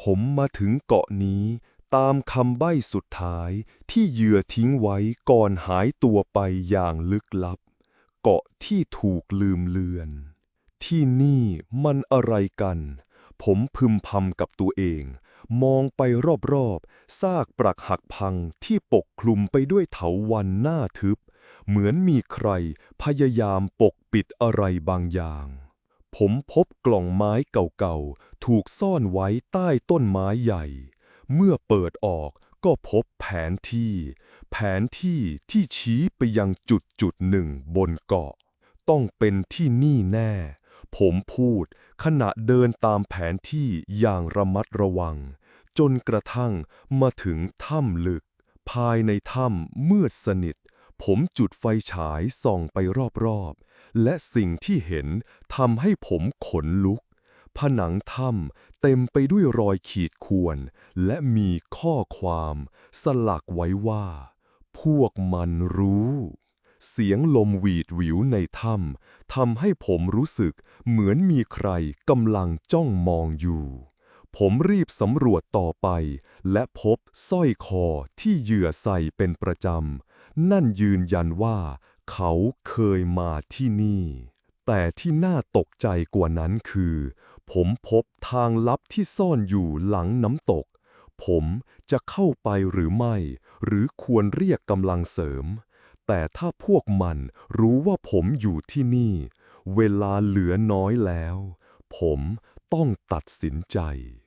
ผมมาถึงเกาะนี้ตามคำใบ้สุดท้ายที่เหยื่อทิ้งไว้ก่อนหายตัวไปอย่างลึกลับ เกาะที่ถูกลืมเลือน ที่นี่มันอะไรกัน ผมพึมพำกับตัวเอง มองไปรอบๆซากปรักหักพังที่ปกคลุมไปด้วยเถาวันหน้าทึบ เหมือนมีใครพยายามปกปิดอะไรบางอย่าง ผมพบกล่องไม้เก่าๆ ถูกซ่อนไว้ใต้ต้นไม้ใหญ่ เมื่อเปิดออกก็พบแผนที่ แผนที่ที่ชี้ไปยังจุดจุดหนึ่งบนเกาะ ต้องเป็นที่นี่แน่ ผมพูดขณะเดินตามแผนที่อย่างระมัดระวัง จนกระทั่งมาถึงถ้ำลึก ภายในถ้ำมืดสนิท ผมจุดไฟฉายส่องไปรอบๆ และสิ่งที่เห็นทำให้ผมขนลุก ผนังถ้ำเต็มไปด้วยรอยขีดข่วน และมีข้อความ สลักไว้ว่า พวกมันรู้ เสียงลมหวีดหวิวในถ้ำทำให้ผมรู้สึกเหมือนมีใครกำลังจ้องมองอยู่ผมรีบสำรวจต่อไป และพบสร้อยคอที่เหยื่อใส่เป็นประจำ นั่นยืนยันว่า เขาเคยมาที่นี่ แต่ที่น่าตกใจกว่านั้นคือ ผมพบทางลับที่ซ่อนอยู่หลังน้ำตก ผมจะเข้าไปหรือไม่ หรือควรเรียกกำลังเสริม แต่ถ้าพวกมันรู้ว่าผมอยู่ที่นี่ เวลาเหลือน้อยแล้ว ผมต้องตัดสินใจ